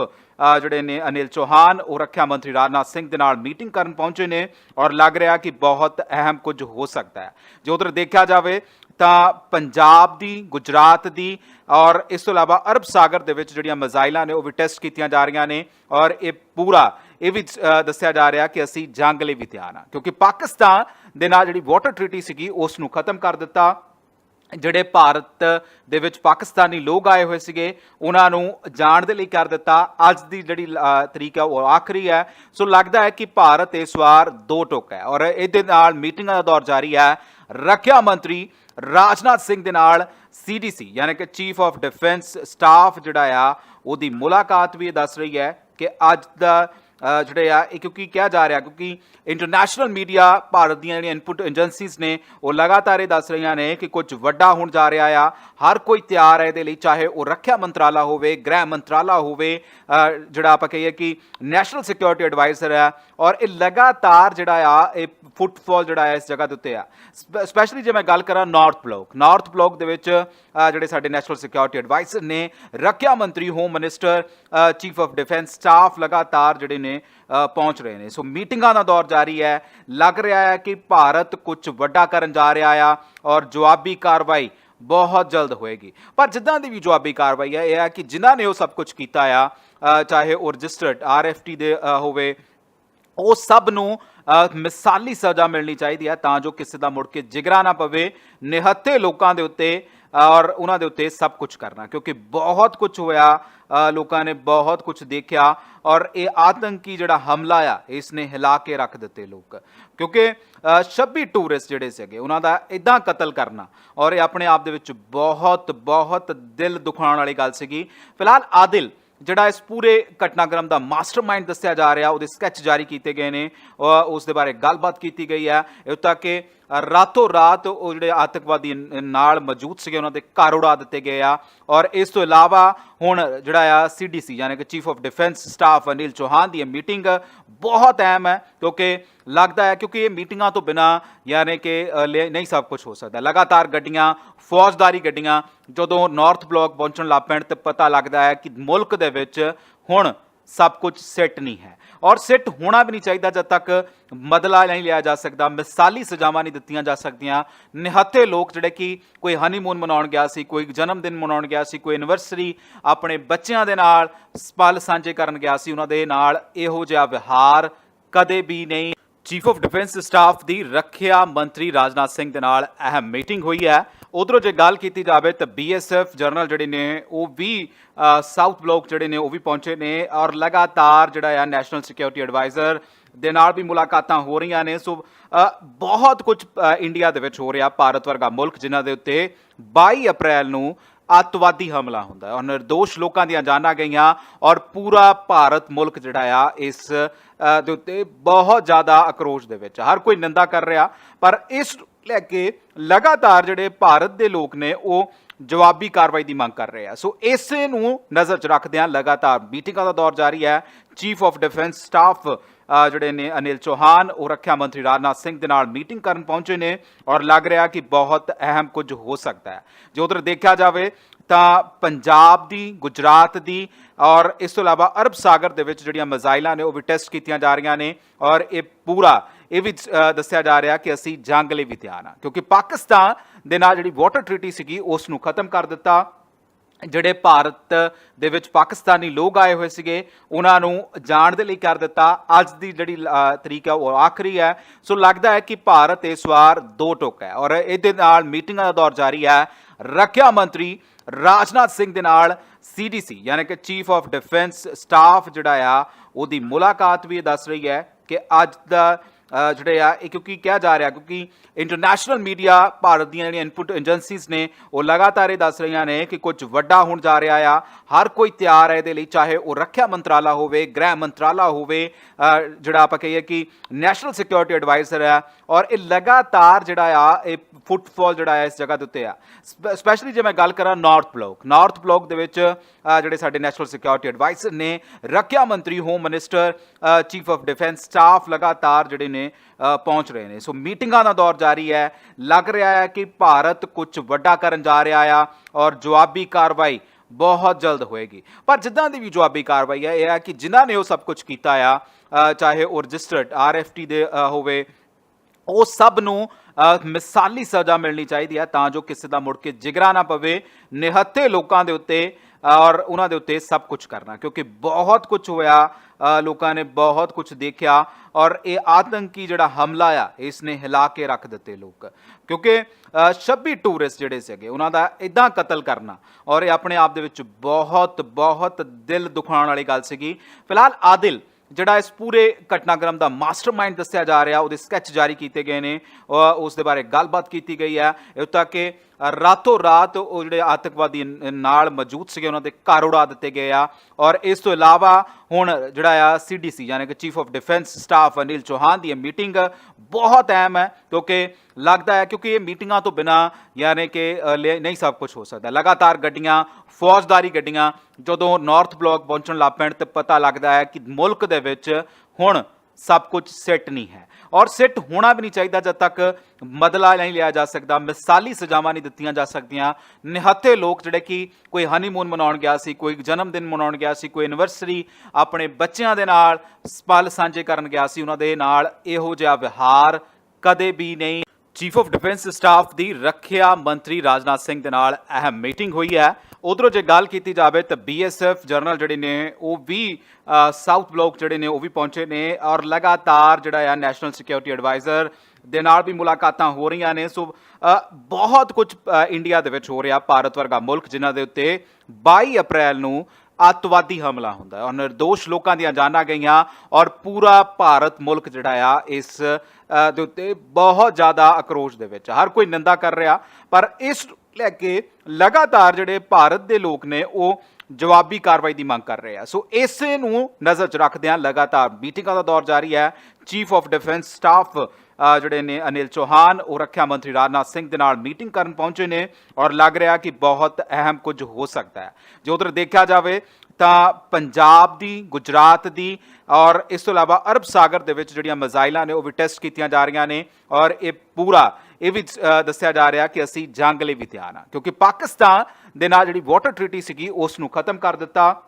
ਜਿਹੜੇ ਨੇ ਅਨਿਲ ਚੌਹਾਨ, ਉਹ ਰੱਖਿਆ ਮੰਤਰੀ ਰਾਜਨਾਥ ਸਿੰਘ ਦੇ ਨਾਲ ਮੀਟਿੰਗ ਕਰਨ ਪਹੁੰਚੇ ਨੇ ਔਰ ਲੱਗ ਰਿਹਾ ਕਿ ਬਹੁਤ ਅਹਿਮ ਕੁਝ ਹੋ ਸਕਦਾ ਹੈ। ਜੇ ਉਧਰ ਦੇਖਿਆ ਜਾਵੇ ਤਾਂ ਪੰਜਾਬ ਦੀ, ਗੁਜਰਾਤ ਦੀ ਔਰ ਇਸ ਤੋਂ ਇਲਾਵਾ ਅਰਬ ਸਾਗਰ ਦੇ ਵਿੱਚ ਜਿਹੜੀਆਂ ਮਿਜ਼ਾਈਲਾਂ ਨੇ, ਉਹ ਵੀ ਟੈਸਟ ਕੀਤੀਆਂ ਜਾ ਰਹੀਆਂ ਨੇ ਔਰ ਇਹ ਪੂਰਾ, ਇਹ ਵੀ ਦੱਸਿਆ ਜਾ ਰਿਹਾ ਕਿ ਅਸੀਂ ਜੰਗ ਲਈ ਵੀ ਤਿਆਰ ਹਾਂ। ਕਿਉਂਕਿ ਪਾਕਿਸਤਾਨ ਦੇ ਨਾਲ ਜਿਹੜੀ ਵਾਟਰ ਟ੍ਰੀਟੀ ਸੀਗੀ ਉਸ ਨੂੰ ਖਤਮ ਕਰ ਦਿੱਤਾ। ਜਿਹੜੇ ਭਾਰਤ ਦੇ ਵਿੱਚ ਪਾਕਿਸਤਾਨੀ ਲੋਕ ਆਏ ਹੋਏ ਸੀਗੇ, ਉਹਨਾਂ ਨੂੰ ਜਾਣ ਦੇ ਲਈ ਕਰ ਦਿੱਤਾ। ਅੱਜ ਦੀ ਜਿਹੜੀ ਤਰੀਕ ਹੈ ਉਹ ਆਖਰੀ ਹੈ। ਸੋ ਲੱਗਦਾ ਹੈ ਕਿ ਭਾਰਤ ਇਸ ਵਾਰ ਦੋ ਟੁਕ ਹੈ ਔਰ ਇਹਦੇ ਨਾਲ ਮੀਟਿੰਗਾਂ ਦਾ ਦੌਰ ਜਾਰੀ ਹੈ। ਰੱਖਿਆ ਮੰਤਰੀ ਰਾਜਨਾਥ ਸਿੰਘ ਦੇ ਨਾਲ ਸੀਡੀਸੀ ਯਾਨੀ ਕਿ ਚੀਫ ਆਫ ਡਿਫੈਂਸ ਸਟਾਫ ਜਿਹੜਾ ਆ, ਉਹਦੀ ਮੁਲਾਕਾਤ ਵੀ ਇਹ ਦੱਸ ਰਹੀ ਹੈ ਕਿ ਅੱਜ ਦਾ ਜਿਹੜੇ ਆ, ਇਹ ਕਿਉਂਕਿ ਕਿਹਾ ਜਾ ਰਿਹਾ, ਕਿਉਂਕਿ ਇੰਟਰਨੈਸ਼ਨਲ ਮੀਡੀਆ ਭਾਰਤ ਦੀਆਂ ਜਿਹੜੀਆਂ ਇਨਪੁਟ ਏਜੰਸੀਜ਼ ਨੇ, ਉਹ ਲਗਾਤਾਰ ਇਹ ਦੱਸ ਰਹੀਆਂ ਨੇ ਕਿ ਕੁਝ ਵੱਡਾ ਹੋਣ ਜਾ ਰਿਹਾ ਆ। ਹਰ ਕੋਈ ਤਿਆਰ ਹੈ ਇਹਦੇ ਲਈ, ਚਾਹੇ ਉਹ ਰੱਖਿਆ ਮੰਤਰਾਲਾ ਹੋਵੇ, ਗ੍ਰਹਿ ਮੰਤਰਾਲਾ ਹੋਵੇ ਜਿਹੜਾ ਆਪਾਂ ਕਹੀਏ ਕਿ ਨੈਸ਼ਨਲ ਸਿਕਿਉਰਿਟੀ ਐਡਵਾਈਜ਼ਰ ਹੈ ਔਰ ਇਹ ਲਗਾਤਾਰ ਜਿਹੜਾ ਆ, ਇਹ ਫੁੱਟਫਾਲ ਜਿਹੜਾ ਹੈ ਇਸ ਜਗ੍ਹਾ ਦੇ ਉੱਤੇ ਆ। ਸਪੈਸ਼ਲੀ ਜੇ ਮੈਂ ਗੱਲ ਕਰਾਂ ਨਾਰਥ ਬਲਾਕ ਨਾਰਥ ਬਲਾਕ ਦੇ ਵਿੱਚ ਜਿਹੜੇ ਸਾਡੇ ਨੈਸ਼ਨਲ ਸਿਕਿਉਰਿਟੀ ਐਡਵਾਈਜ਼ਰ ਨੇ, ਰੱਖਿਆ ਮੰਤਰੀ home minister chief of defence staff ਲਗਾਤਾਰ ਜਿਹੜੇ ਨੇ ਅ, ਪਹੁੰਚ ਰਹੇ ਨੇ। ਸੋ ਮੀਟਿੰਗਾਂ ਦਾ ਦੌਰ ਜਾਰੀ ਹੈ। ਲੱਗ ਰਿਹਾ ਹੈ ਕਿ ਭਾਰਤ ਕੁਝ ਵੱਡਾ ਕਰਨ ਜਾ ਰਿਹਾ ਆ ਔਰ ਜਵਾਬੀ ਕਾਰਵਾਈ ਬਹੁਤ ਜਲਦ ਹੋਏਗੀ। ਪਰ ਜਿੱਦਾਂ ਦੀ ਵੀ ਜਵਾਬੀ ਕਾਰਵਾਈ ਹੈ ਇਹ ਹੈ ਕਿ ਜਿਨ੍ਹਾਂ ਨੇ ਉਹ ਸਭ ਕੁਝ ਕੀਤਾ ਆ ਚਾਹੇ ਉਹ ਰਜਿਸਟਰਡ ਆਰਐਫਟੀ ਦੇ ਹੋਵੇ ਉਹ ਸਭ ਨੂੰ ਅ, ਮਿਸਾਲੀ ਸਜ਼ਾ ਮਿਲਣੀ ਚਾਹੀਦੀ ਹੈ ਤਾਂ ਜੋ ਕਿਸੇ ਦਾ ਮੁੜ ਕੇ ਜਿਗਰਾ ਨਾ ਪਵੇ। ਨਿਹੱਥੇ ਲੋਕਾਂ ਦੇ ਉੱਤੇ ਔਰ ਉਹਨਾਂ ਦੇ ਉੱਤੇ ਸਭ ਕੁਝ ਕਰਨਾ ਕਿਉਂਕਿ ਬਹੁਤ ਕੁਝ ਹੋਇਆ ਲੋਕਾਂ ਨੇ ਬਹੁਤ ਕੁਝ ਦੇਖਿਆ ਔਰ ਇਹ ਆਤੰਕੀ ਜਿਹੜਾ ਹਮਲਾ ਆ ਇਸ ਨੇ ਹਿਲਾ ਕੇ ਰੱਖ ਦਿੱਤੇ ਲੋਕ। ਕਿਉਂਕਿ ਅ, 26 ਟੂਰਿਸਟ ਜਿਹੜੇ ਸੀਗੇ ਉਹਨਾਂ ਦਾ ਇਦਾਂ ਕਤਲ ਕਰਨਾ ਔਰ ਇਹ ਆਪਣੇ ਆਪ ਦੇ ਵਿੱਚ ਬਹੁਤ ਬਹੁਤ ਦਿਲ ਦੁਖਾਉਣ ਵਾਲੀ ਗੱਲ ਸੀਗੀ। ਫਿਲਹਾਲ ਆਦਿਲ ਜਿਹੜਾ ਇਸ ਪੂਰੇ ਘਟਨਾਕ੍ਰਮ ਦਾ ਮਾਸਟਰਮਾਈਂਡ ਦੱਸਿਆ ਜਾ ਰਿਹਾ ਉਹਦੇ ਸਕੈਚ ਜਾਰੀ ਕੀਤੇ ਗਏ ਨੇ ਉਸ ਦੇ ਬਾਰੇ ਗੱਲਬਾਤ ਕੀਤੀ ਗਈ ਹੈ। ਇਹ ਤੱਕ ਕਿ ਰਾਤੋਂ ਰਾਤ ਉਹ ਜਿਹੜੇ ਆਤੰਕਵਾਦੀ ਨਾਲ ਮੌਜੂਦ ਸੀਗੇ ਉਹਨਾਂ ਦੇ ਘਰ ਉਡਾ ਦਿੱਤੇ ਗਏ ਆ। ਔਰ ਇਸ ਤੋਂ ਇਲਾਵਾ ਹੁਣ ਜਿਹੜਾ ਆ ਸੀਡੀਸੀ ਯਾਨੀ ਕਿ chief of defence staff Anil Chauhan ਦੀ ਇਹ ਮੀਟਿੰਗ ਬਹੁਤ ਅਹਿਮ ਹੈ ਕਿਉਂਕਿ ਲੱਗਦਾ ਹੈ ਕਿਉਂਕਿ ਇਹ ਮੀਟਿੰਗਾਂ ਤੋਂ ਬਿਨਾ ਯਾਨੀ ਕਿ ਅ, ਨਹੀਂ ਸਭ ਕੁਝ ਹੋ ਸਕਦਾ। ਲਗਾਤਾਰ ਗੱਡੀਆਂ ਫੌਜਦਾਰੀ ਗੱਡੀਆਂ ਜਦੋਂ ਨਾਰਥ ਬਲਾਕ ਪਹੁੰਚਣ ਲੱਗ ਪੈਣ ਤੇ ਪਤਾ ਲੱਗਦਾ ਹੈ ਕਿ ਮੁਲਕ ਦੇ ਵਿੱਚ ਹੁਣ ਸਭ ਕੁਝ ਸੈੱਟ ਨਹੀਂ ਹੈ। ਔਰ ਸੈੱਟ ਹੋਣਾ ਵੀ ਨਹੀਂ ਚਾਹੀਦਾ ਜਦ ਤੱਕ ਬਦਲਾ ਨਹੀਂ ਲਿਆ ਜਾ ਸਕਦਾ, ਮਿਸਾਲੀ ਸਜ਼ਾਵਾਂ ਨਹੀਂ ਦਿੱਤੀਆਂ ਜਾ ਸਕਦੀਆਂ। ਨਿਹੱਥੇ ਲੋਕ ਜਿਹੜੇ ਕਿ ਕੋਈ ਹਨੀਮੂਨ ਮਨਾਉਣ ਗਿਆ ਸੀ, ਕੋਈ ਜਨਮ ਦਿਨ ਮਨਾਉਣ ਗਿਆ ਸੀ, ਕੋਈ ਐਨਵਰਸਰੀ ਆਪਣੇ ਬੱਚਿਆਂ ਦੇ ਨਾਲ ਪਲ ਸਾਂਝੇ ਕਰਨ ਗਿਆ ਸੀ, ਉਹਨਾਂ ਦੇ ਨਾਲ ਇਹੋ ਜਿਹਾ ਵਿਹਾਰ ਕਦੇ ਵੀ ਨਹੀਂ ਚੀਫ ਆਫ ਡਿਫੈਂਸ ਸਟਾਫ ਦੀ ਰੱਖਿਆ ਮੰਤਰੀ ਰਾਜਨਾਥ ਸਿੰਘ ਦੇ ਨਾਲ ਅਹਿਮ ਮੀਟਿੰਗ ਹੋਈ ਹੈ। ਉਧਰੋਂ ਜੇ ਗੱਲ ਕੀਤੀ ਜਾਵੇ ਤਾਂ ਬੀਐਸਐਫ ਜਨਰਲ ਜਿਹੜੇ ਨੇ, ਉਹ ਵੀ ਸਾਊਥ ਬਲਾਕ ਜਿਹੜੇ ਨੇ, ਉਹ ਵੀ ਪਹੁੰਚੇ ਨੇ ਔਰ ਲਗਾਤਾਰ ਜਿਹੜਾ ਆ ਨੈਸ਼ਨਲ ਸਿਕਿਉਰਿਟੀ ਐਡਵਾਈਜ਼ਰ ਦੇ ਨਾਲ ਵੀ ਮੁਲਾਕਾਤਾਂ ਹੋ ਰਹੀਆਂ ਨੇ। ਸੋ ਬਹੁਤ ਕੁਝ ਇੰਡੀਆ ਦੇ ਵਿੱਚ ਹੋ ਰਿਹਾ ਭਾਰਤ ਵਰਗਾ ਮੁਲਕ, ਜਿਨ੍ਹਾਂ ਦੇ ਉੱਤੇ 22 ਅਪ੍ਰੈਲ ਨੂੰ ਅੱਤਵਾਦੀ ਹਮਲਾ ਹੁੰਦਾ ਹੈ ਔਰ ਨਿਰਦੋਸ਼ ਲੋਕਾਂ ਦੀਆਂ ਜਾਨਾਂ ਗਈਆਂ ਔਰ ਪੂਰਾ ਭਾਰਤ ਮੁਲਕ ਜਿਹੜਾ ਆ ਇਸ ਦੇ ਉੱਤੇ ਬਹੁਤ ਜ਼ਿਆਦਾ ਅਕਰੋਸ਼ ਦੇ ਵਿੱਚ ਹਰ ਕੋਈ ਨਿੰਦਾ ਕਰ ਰਿਹਾ, ਪਰ ਇਸ ਲੈ ਕੇ ਲਗਾਤਾਰ ਜਿਹੜੇ ਭਾਰਤ ਦੇ ਲੋਕ ਨੇ ਉਹ ਜਵਾਬੀ ਕਾਰਵਾਈ ਦੀ ਮੰਗ ਕਰ ਰਹੇ ਆ। ਸੋ ਇਸੇ ਨੂੰ ਨਜ਼ਰ 'ਚ ਰੱਖਦਿਆਂ ਲਗਾਤਾਰ ਮੀਟਿੰਗਾਂ ਦਾ ਦੌਰ ਜਾਰੀ ਹੈ। ਚੀਫ ਆਫ ਡਿਫੈਂਸ ਸਟਾਫ ਜਿਹੜੇ ਨੇ ਅਨਿਲ ਚੌਹਾਨ, ਉਹ ਰੱਖਿਆ ਮੰਤਰੀ ਰਾਜਨਾਥ ਸਿੰਘ ਦੇ ਨਾਲ ਮੀਟਿੰਗ ਕਰਨ ਪਹੁੰਚੇ ਨੇ ਔਰ ਲੱਗ ਰਿਹਾ ਕਿ ਬਹੁਤ ਅਹਿਮ ਕੁਝ ਹੋ ਸਕਦਾ ਹੈ। ਜੇ ਉਧਰ ਦੇਖਿਆ ਜਾਵੇ ਤਾਂ ਪੰਜਾਬ ਦੀ, ਗੁਜਰਾਤ ਦੀ ਔਰ ਇਸ ਤੋਂ ਇਲਾਵਾ ਅਰਬ ਸਾਗਰ ਦੇ ਵਿੱਚ ਜਿਹੜੀਆਂ ਮਿਜ਼ਾਈਲਾਂ ਨੇ, ਉਹ ਵੀ ਟੈਸਟ ਕੀਤੀਆਂ ਜਾ ਰਹੀਆਂ ਨੇ ਔਰ ਇਹ ਪੂਰਾ, ਇਹ ਵੀ ਦੱਸਿਆ ਜਾ ਰਿਹਾ ਕਿ ਅਸੀਂ ਜੰਗ ਲਈ ਵੀ ਤਿਆਰ ਹਾਂ। ਕਿਉਂਕਿ ਪਾਕਿਸਤਾਨ ਦੇ ਨਾਲ ਜਿਹੜੀ ਵਾਟਰ ਟ੍ਰੀਟੀ ਸੀਗੀ, ਉਸ ਨੂੰ ਖਤਮ ਕਰ ਦਿੱਤਾ। ਜਿਹੜੇ ਭਾਰਤ ਦੇ ਵਿੱਚ ਪਾਕਿਸਤਾਨੀ ਲੋਕ ਆਏ ਹੋਏ ਸੀਗੇ, ਉਹਨਾਂ ਨੂੰ ਜਾਣ ਦੇ ਲਈ ਕਰ ਦਿੱਤਾ। ਅੱਜ ਦੀ ਜਿਹੜੀ ਤਰੀਕ ਹੈ ਉਹ ਆਖਰੀ ਹੈ। ਸੋ ਲੱਗਦਾ ਹੈ ਕਿ ਭਾਰਤ ਇਸ ਵਾਰ ਦੋ ਟੁਕ ਹੈ ਔਰ ਇਹਦੇ ਨਾਲ ਮੀਟਿੰਗਾਂ ਦਾ ਦੌਰ ਜਾਰੀ ਹੈ। ਰੱਖਿਆ ਮੰਤਰੀ ਰਾਜਨਾਥ ਸਿੰਘ ਦੇ ਨਾਲ ਸੀਡੀਸੀ ਯਾਨੀ ਕਿ ਚੀਫ ਆਫ ਡਿਫੈਂਸ ਸਟਾਫ ਜਿਹੜਾ ਆ, ਉਹਦੀ ਮੁਲਾਕਾਤ ਵੀ ਇਹ ਦੱਸ ਰਹੀ ਹੈ ਕਿ ਅੱਜ ਦਾ ਜਿਹੜੇ ਆ, ਇਹ ਕਿਉਂਕਿ ਕਿਹਾ ਜਾ ਰਿਹਾ, ਕਿਉਂਕਿ ਇੰਟਰਨੈਸ਼ਨਲ ਮੀਡੀਆ ਭਾਰਤ ਦੀਆਂ ਜਿਹੜੀਆਂ ਇਨਪੁਟ ਏਜੰਸੀਜ਼ ਨੇ, ਉਹ ਲਗਾਤਾਰ ਇਹ ਦੱਸ ਰਹੀਆਂ ਨੇ ਕਿ ਕੁਝ ਵੱਡਾ ਹੋਣ ਜਾ ਰਿਹਾ ਆ। ਹਰ ਕੋਈ ਤਿਆਰ ਹੈ ਇਹਦੇ ਲਈ, ਚਾਹੇ ਉਹ ਰੱਖਿਆ ਮੰਤਰਾਲਾ ਹੋਵੇ, ਗ੍ਰਹਿ ਮੰਤਰਾਲਾ ਹੋਵੇ ਜਿਹੜਾ ਆਪਾਂ ਕਹੀਏ ਕਿ ਨੈਸ਼ਨਲ ਸਿਕਿਉਰਿਟੀ ਐਡਵਾਈਜ਼ਰ ਹੈ ਔਰ ਇਹ ਲਗਾਤਾਰ ਜਿਹੜਾ ਆ, ਇਹ ਫੁੱਟਫਾਲ ਜਿਹੜਾ ਆ ਇਸ ਜਗ੍ਹਾ ਦੇ ਉੱਤੇ ਆ। ਸਪੈਸ਼ਲੀ ਜੇ ਮੈਂ ਗੱਲ ਕਰਾਂ ਨਾਰਥ ਬਲਾਕ ਨਾਰਥ ਬਲਾਕ ਦੇ ਵਿੱਚ ਜਿਹੜੇ ਸਾਡੇ ਨੈਸ਼ਨਲ ਸਿਕਿਉਰਿਟੀ ਐਡਵਾਈਜ਼ਰ ਨੇ ਰੱਖਿਆ ਮੰਤਰੀ home minister chief of defence staff ਲਗਾਤਾਰ ਜਿਹੜੇ ਨੇ ਪਹੁੰਚ ਰਹੇ ਨੇ। ਸੋ ਮੀਟਿੰਗਾਂ ਦਾ ਦੌਰ ਜਾਰੀ ਹੈ। ਲੱਗ ਰਿਹਾ ਹੈ ਕਿ ਭਾਰਤ ਕੁਝ ਵੱਡਾ ਕਰਨ ਜਾ ਰਿਹਾ ਆ ਔਰ ਜਵਾਬੀ ਕਾਰਵਾਈ ਬਹੁਤ ਜਲਦ ਹੋਏਗੀ। ਪਰ ਜਿੱਦਾਂ ਦੀ ਵੀ ਜਵਾਬੀ ਕਾਰਵਾਈ ਹੈ, ਇਹ ਹੈ ਕਿ ਜਿਨ੍ਹਾਂ ਨੇ ਉਹ ਸਭ ਕੁਝ ਕੀਤਾ ਆ ਚਾਹੇ ਉਹ ਰਜਿਸਟਰਡ ਆਰਐਫਟੀ ਦੇ ਹੋਵੇ, ਉਹ ਸਭ ਨੂੰ ਮਿਸਾਲੀ ਸਜ਼ਾ ਮਿਲਣੀ ਚਾਹੀਦੀ ਹੈ ਤਾਂ ਜੋ ਕਿਸੇ ਦਾ ਮੁੜ ਕੇ ਜਿਗਰਾ ਨਾ ਪਵੇ। ਨਿਹੱਥੇ ਲੋਕਾਂ ਦੇ ਉੱਤੇ ਔਰ ਉਹਨਾਂ ਦੇ ਉੱਤੇ ਸਭ ਕੁਝ ਕਰਨਾ ਕਿਉਂਕਿ ਬਹੁਤ ਕੁਝ ਹੋਇਆ ਲੋਕਾਂ ਨੇ ਬਹੁਤ ਕੁਝ ਦੇਖਿਆ ਔਰ ਇਹ ਆਤੰਕੀ ਜਿਹੜਾ ਹਮਲਾ ਆ ਇਸ ਨੇ ਹਿਲਾ ਕੇ ਰੱਖ ਦਿੱਤੇ ਲੋਕ। ਕਿਉਂਕਿ ਅ, 26 ਟੂਰਿਸਟ ਜਿਹੜੇ ਸੀਗੇ ਉਹਨਾਂ ਦਾ ਇਦਾਂ ਕਤਲ ਕਰਨਾ ਔਰ ਇਹ ਆਪਣੇ ਆਪ ਦੇ ਵਿੱਚ ਬਹੁਤ ਬਹੁਤ ਦਿਲ ਦੁਖਾਉਣ ਵਾਲੀ ਗੱਲ ਸੀਗੀ। ਫਿਲਹਾਲ ਆਦਿਲ ਜਿਹੜਾ ਇਸ ਪੂਰੇ ਘਟਨਾਕ੍ਰਮ ਦਾ ਮਾਸਟਰਮਾਈਂਡ ਦੱਸਿਆ ਜਾ ਰਿਹਾ ਉਹਦੇ ਸਕੈਚ ਜਾਰੀ ਕੀਤੇ ਗਏ ਨੇ ਉਸ ਦੇ ਬਾਰੇ ਗੱਲਬਾਤ ਕੀਤੀ ਗਈ ਹੈ। ਇਹ ਤੱਕ ਕਿ ਰਾਤੋਂ ਰਾਤ ਉਹ ਜਿਹੜੇ ਆਤੰਕਵਾਦੀ ਨਾਲ ਮੌਜੂਦ ਸੀਗੇ ਉਹਨਾਂ ਦੇ ਘਰ ਉਡਾ ਦਿੱਤੇ ਗਏ ਆ। ਔਰ ਇਸ ਤੋਂ ਇਲਾਵਾ ਹੁਣ ਜਿਹੜਾ ਆ ਸੀਡੀਸੀ ਯਾਨੀ ਕਿ chief of defence staff Anil Chauhan ਦੀ ਇਹ ਮੀਟਿੰਗ ਬਹੁਤ ਅਹਿਮ ਹੈ ਕਿਉਂਕਿ ਲੱਗਦਾ ਹੈ ਕਿਉਂਕਿ ਇਹ ਮੀਟਿੰਗਾਂ ਤੋਂ ਬਿਨਾ ਯਾਨੀ ਕਿ ਅ, ਨਹੀਂ ਸਭ ਕੁਝ ਹੋ ਸਕਦਾ। ਲਗਾਤਾਰ ਗੱਡੀਆਂ ਫੌਜਦਾਰੀ ਗੱਡੀਆਂ ਜਦੋਂ ਨਾਰਥ ਬਲਾਕ ਪਹੁੰਚਣ ਲੱਗ ਪੈਣ ਤੇ ਪਤਾ ਲੱਗਦਾ ਹੈ ਕਿ ਮੁਲਕ ਦੇ ਵਿੱਚ ਹੁਣ ਸਭ ਕੁਝ ਸੈੱਟ ਨਹੀਂ ਹੈ। ਔਰ ਸੈੱਟ ਹੋਣਾ ਵੀ ਨਹੀਂ ਚਾਹੀਦਾ ਜਦ ਤੱਕ ਬਦਲਾ ਨਹੀਂ ਲਿਆ ਜਾ ਸਕਦਾ, ਮਿਸਾਲੀ ਸਜ਼ਾਵਾਂ ਨਹੀਂ ਦਿੱਤੀਆਂ ਜਾ ਸਕਦੀਆਂ। ਨਿਹੱਥੇ ਲੋਕ ਜਿਹੜੇ ਕਿ ਕੋਈ ਹਨੀਮੂਨ ਮਨਾਉਣ ਗਿਆ ਸੀ, ਕੋਈ ਜਨਮ ਦਿਨ ਮਨਾਉਣ ਗਿਆ ਸੀ, ਕੋਈ ਐਨਵਰਸਰੀ ਆਪਣੇ ਬੱਚਿਆਂ ਦੇ ਨਾਲ ਪਲ ਸਾਂਝੇ ਕਰਨ ਗਿਆ ਸੀ, ਉਹਨਾਂ ਦੇ ਨਾਲ ਇਹੋ ਜਿਹਾ ਵਿਹਾਰ ਕਦੇ ਵੀ ਨਹੀਂ ਚੀਫ ਆਫ ਡਿਫੈਂਸ ਸਟਾਫ ਦੀ ਰੱਖਿਆ ਮੰਤਰੀ ਰਾਜਨਾਥ ਸਿੰਘ ਦੇ ਨਾਲ ਅਹਿਮ ਮੀਟਿੰਗ ਹੋਈ ਹੈ। ਉਧਰੋਂ ਜੇ ਗੱਲ ਕੀਤੀ ਜਾਵੇ ਤਾਂ ਬੀਐਸਐਫ ਜਨਰਲ ਜਿਹੜੇ ਨੇ, ਉਹ ਵੀ ਸਾਊਥ ਬਲਾਕ ਜਿਹੜੇ ਨੇ, ਉਹ ਵੀ ਪਹੁੰਚੇ ਨੇ ਔਰ ਲਗਾਤਾਰ ਜਿਹੜਾ ਆ ਨੈਸ਼ਨਲ ਸਿਕਿਉਰਿਟੀ ਐਡਵਾਈਜ਼ਰ ਦੇ ਨਾਲ ਵੀ ਮੁਲਾਕਾਤਾਂ ਹੋ ਰਹੀਆਂ ਨੇ। ਸੋ ਬਹੁਤ ਕੁਝ ਇੰਡੀਆ ਦੇ ਵਿੱਚ ਹੋ ਰਿਹਾ, ਭਾਰਤ ਵਰਗਾ ਮੁਲਕ ਜਿਨ੍ਹਾਂ ਦੇ ਉੱਤੇ 22 ਅਪ੍ਰੈਲ ਨੂੰ ਅੱਤਵਾਦੀ ਹਮਲਾ ਹੁੰਦਾ ਹੈ। ਔਰ ਨਿਰਦੋਸ਼ ਲੋਕਾਂ ਦੀਆਂ ਜਾਨਾਂ ਗਈਆਂ ਔਰ ਪੂਰਾ ਭਾਰਤ ਮੁਲਕ ਜਿਹੜਾ ਆ, ਇਸ ਦੇ ਉੱਤੇ ਬਹੁਤ ਜ਼ਿਆਦਾ ਆਕਰੋਸ਼ ਦੇ ਵਿੱਚ। ਹਰ ਕੋਈ ਨਿੰਦਾ ਕਰ ਰਿਹਾ, ਪਰ ਇਸ ਲੈ ਕੇ ਲਗਾਤਾਰ ਜਿਹੜੇ ਭਾਰਤ ਦੇ ਲੋਕ ਨੇ, ਉਹ ਜਵਾਬੀ ਕਾਰਵਾਈ ਦੀ ਮੰਗ ਕਰ ਰਹੇ ਆ। ਸੋ ਇਸੇ ਨੂੰ ਨਜ਼ਰ 'ਚ ਰੱਖਦਿਆਂ ਲਗਾਤਾਰ ਮੀਟਿੰਗਾਂ ਦਾ ਦੌਰ ਜਾਰੀ ਹੈ। ਚੀਫ ਆਫ ਡਿਫੈਂਸ ਸਟਾਫ ਜਿਹੜੇ ਨੇ ਅਨਿਲ ਚੌਹਾਨ, ਉਹ ਰੱਖਿਆ ਮੰਤਰੀ ਰਾਜਨਾਥ ਸਿੰਘ ਦੇ ਨਾਲ ਮੀਟਿੰਗ ਕਰਨ ਪਹੁੰਚੇ ਨੇ ਔਰ ਲੱਗ ਰਿਹਾ ਕਿ ਬਹੁਤ ਅਹਿਮ ਕੁਝ ਹੋ ਸਕਦਾ ਹੈ। ਜੇ ਉਧਰ ਦੇਖਿਆ ਜਾਵੇ ਤਾਂ ਪੰਜਾਬ ਦੀ, ਗੁਜਰਾਤ ਦੀ ਔਰ ਇਸ ਤੋਂ ਇਲਾਵਾ ਅਰਬ ਸਾਗਰ ਦੇ ਵਿੱਚ ਜਿਹੜੀਆਂ ਮਿਜ਼ਾਈਲਾਂ ਨੇ, ਉਹ ਵੀ ਟੈਸਟ ਕੀਤੀਆਂ ਜਾ ਰਹੀਆਂ ਨੇ ਔਰ ਇਹ ਪੂਰਾ, ਇਹ ਵੀ ਦੱਸਿਆ ਜਾ ਰਿਹਾ ਕਿ ਅਸੀਂ ਜੰਗ ਲਈ ਵੀ ਤਿਆਰ ਹਾਂ। ਕਿਉਂਕਿ ਪਾਕਿਸਤਾਨ ਦੇ ਨਾਲ ਜਿਹੜੀ ਵਾਟਰ ਟ੍ਰੀਟੀ ਸੀਗੀ, ਉਸ ਨੂੰ ਖਤਮ ਕਰ ਦਿੱਤਾ।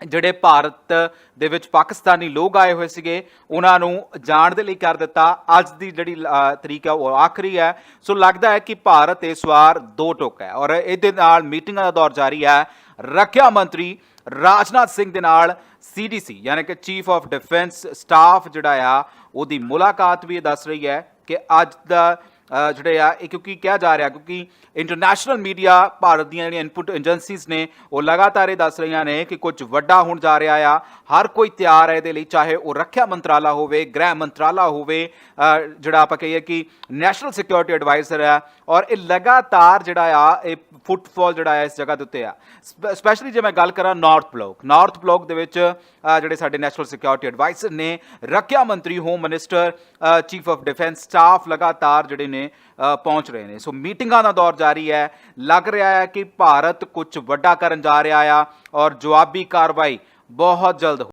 ਜਿਹੜੇ ਭਾਰਤ ਦੇ ਵਿੱਚ ਪਾਕਿਸਤਾਨੀ ਲੋਕ ਆਏ ਹੋਏ ਸੀਗੇ, ਉਹਨਾਂ ਨੂੰ ਜਾਣ ਦੇ ਲਈ ਕਰ ਦਿੱਤਾ। ਅੱਜ ਦੀ ਜਿਹੜੀ ਤਰੀਕ ਹੈ, ਉਹ ਆਖਰੀ ਹੈ। ਸੋ ਲੱਗਦਾ ਹੈ ਕਿ ਭਾਰਤ ਇਸ ਵਾਰ ਦੋ ਟੁਕ ਹੈ ਔਰ ਇਹਦੇ ਨਾਲ ਮੀਟਿੰਗਾਂ ਦਾ ਦੌਰ ਜਾਰੀ ਹੈ। ਰੱਖਿਆ ਮੰਤਰੀ ਰਾਜਨਾਥ ਸਿੰਘ ਦੇ ਨਾਲ ਸੀਡੀਸੀ ਯਾਨੀ ਕਿ ਚੀਫ ਆਫ ਡਿਫੈਂਸ ਸਟਾਫ ਜਿਹੜਾ ਆ, ਉਹਦੀ ਮੁਲਾਕਾਤ ਵੀ ਇਹ ਦੱਸ ਰਹੀ ਹੈ ਕਿ ਅੱਜ ਦਾ ਜਿਹੜੇ ਆ, ਇਹ ਕਿਉਂਕਿ ਕਿਹਾ ਜਾ ਰਿਹਾ, ਕਿਉਂਕਿ ਇੰਟਰਨੈਸ਼ਨਲ ਮੀਡੀਆ ਭਾਰਤ ਦੀਆਂ ਜਿਹੜੀਆਂ ਇਨਪੁਟ ਏਜੰਸੀਜ਼ ਨੇ, ਉਹ ਲਗਾਤਾਰ ਇਹ ਦੱਸ ਰਹੀਆਂ ਨੇ ਕਿ ਕੁਝ ਵੱਡਾ ਹੋਣ ਜਾ ਰਿਹਾ ਆ। ਹਰ ਕੋਈ ਤਿਆਰ ਹੈ ਇਹਦੇ ਲਈ, ਚਾਹੇ ਉਹ ਰੱਖਿਆ ਮੰਤਰਾਲਾ ਹੋਵੇ, ਗ੍ਰਹਿ ਮੰਤਰਾਲਾ ਹੋਵੇ ਜਿਹੜਾ ਆਪਾਂ ਕਹੀਏ ਕਿ ਨੈਸ਼ਨਲ ਸਿਕਿਉਰਿਟੀ ਐਡਵਾਈਜ਼ਰ ਹੈ ਔਰ ਇਹ ਲਗਾਤਾਰ ਜਿਹੜਾ ਆ, ਇਹ ਫੁੱਟਫਾਲ ਜਿਹੜਾ ਹੈ ਇਸ ਜਗ੍ਹਾ ਦੇ ਉੱਤੇ ਆ। ਸਪੈਸ਼ਲੀ ਜੇ ਮੈਂ ਗੱਲ ਕਰਾਂ ਨਾਰਥ ਬਲਾਕ ਨਾਰਥ ਬਲਾਕ ਦੇ ਵਿੱਚ ਜਿਹੜੇ ਸਾਡੇ ਨੈਸ਼ਨਲ ਸਿਕਿਉਰਿਟੀ ਐਡਵਾਈਜ਼ਰ ਨੇ, ਰੱਖਿਆ ਮੰਤਰੀ, home minister chief of defence staff ਲਗਾਤਾਰ ਜਿਹੜੇ ਨੇ ਪਹੁੰਚ ਰਹੇ ਨੇ। ਸੋ ਮੀਟਿੰਗਾਂ ਦਾ ਦੌਰ ਜਾਰੀ ਹੈ। ਲੱਗ ਰਿਹਾ ਹੈ ਕਿ ਭਾਰਤ ਕੁਝ ਵੱਡਾ ਕਰਨ ਜਾ ਰਿਹਾ ਆ ਔਰ ਜਵਾਬੀ ਕਾਰਵਾਈ ਬਹੁਤ ਜਲਦ